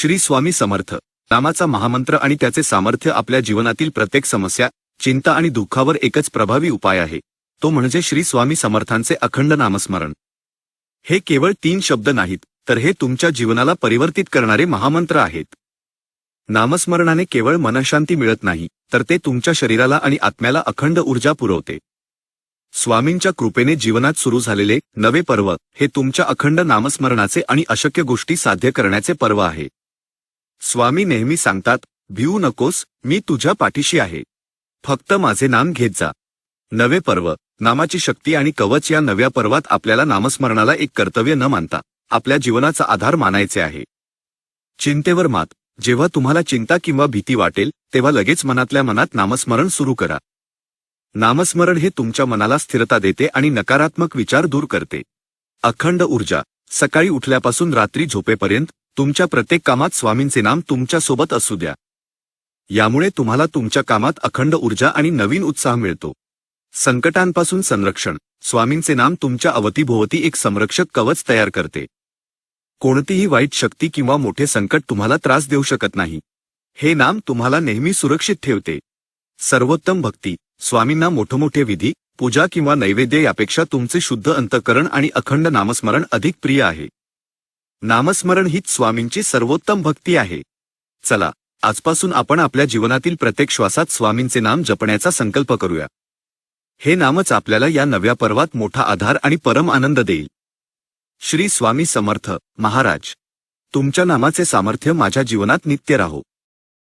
श्री स्वामी समर्थ. नामाचा महामंत्र आणि त्याचे सामर्थ्य आपल्या जीवनातील प्रत्येक समस्या चिंता आणि दुःखावर एकच प्रभावी उपाय आहे. तो म्हणजे श्री स्वामी समर्थांचे अखंड नामस्मरण. हे केवळ तीन शब्द नाहीत तर हे तुमच्या जीवनाला परिवर्तित करणारे महामंत्र आहेत. नामस्मरणाने केवळ मनशांती मिळत नाही तर ते तुमच्या शरीराला आणि आत्म्याला अखंड ऊर्जा पुरवते. स्वामींच्या कृपेने जीवनात सुरू झालेले नवे पर्व हे तुमच्या अखंड नामस्मरणाचे आणि अशक्य गोष्टी साध्य करण्याचे पर्व आहे. स्वामी नेहमी सांगतात भिवू नकोस मी तुझ्या पाठीशी आहे. फक्त माझे नाम घेत जा. नवे पर्व नामाची शक्ती आणि कवच या नव्या पर्वात आपल्याला नामस्मरणाला एक कर्तव्य न मानता आपल्या जीवनाचा आधार मानायचे आहे. चिंतेवर मात जेव्हा तुम्हाला चिंता किंवा भीती वाटेल तेव्हा लगेच मनातल्या मनात नामस्मरण सुरू करा. नामस्मरण हे तुमच्या मनाला स्थिरता देते आणि नकारात्मक विचार दूर करते. अखंड ऊर्जा सकाळी उठल्यापासून रात्री झोपेपर्यंत तुमच्या प्रत्येक कामात स्वामींचे नाम तुमच्यासोबत असू द्या. यामुळे तुम्हाला तुमच्या कामात अखंड ऊर्जा आणि नवीन उत्साह मिळतो. संकटांपासून संरक्षण. स्वामींचे नाम तुमच्या अवतीभोवती एक संरक्षक कवच तयार करते. कोणतीही वाईट शक्ती किंवा मोठे संकट तुम्हाला त्रास देऊ शकत नाही. हे नाम तुम्हाला नेहमी सुरक्षित ठेवते. सर्वोत्तम भक्ती. स्वामींना मोठमोठे विधी पूजा किंवा नैवेद्य यापेक्षा तुमचे शुद्ध अंतकरण आणि अखंड नामस्मरण अधिक प्रिय आहे. नामस्मरण हीच स्वामींची सर्वोत्तम भक्ती आहे. चला आजपासून आपण आपल्या जीवनातील प्रत्येक श्वासात स्वामींचे नाम जपण्याचा संकल्प करूया. हे नामच आपल्याला या नव्या पर्वात मोठा आधार आणि परम आनंद देईल. श्री स्वामी समर्थ महाराज तुमच्या नामाचे सामर्थ्य माझ्या जीवनात नित्य राहो.